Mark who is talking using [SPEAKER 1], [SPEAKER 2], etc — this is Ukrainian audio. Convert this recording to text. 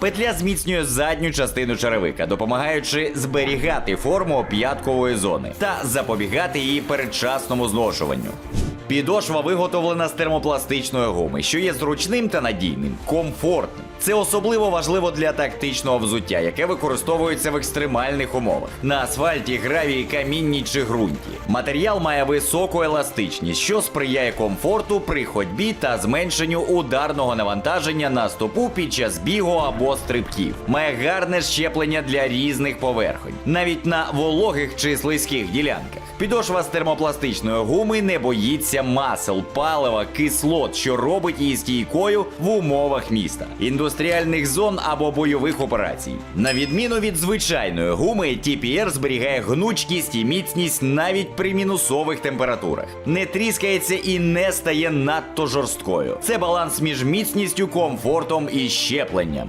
[SPEAKER 1] Петля зміцнює задню частину черевика, допомагаючи зберігати форму оп'яткової зони та запобігати її передчасному зношуванню. Підошва виготовлена з термопластичної гуми, що є зручним та надійним, комфортним. Це особливо важливо для тактичного взуття, яке використовується в екстремальних умовах на асфальті, гравії, камінні чи ґрунті. Матеріал має високу еластичність, що сприяє комфорту при ходьбі та зменшенню ударного навантаження на стопу під час бігу або стрибків. Має гарне щеплення для різних поверхонь, навіть на вологих чи слизьких ділянках. Підошва з термопластичної гуми не боїться масел, палива, кислот, що робить її стійкою в умовах міста, індустріальних зон або бойових операцій. На відміну від звичайної гуми, TPR зберігає гнучкість і міцність навіть при мінусових температурах. Не тріскається і не стає надто жорсткою. Це баланс між міцністю, комфортом і щепленням.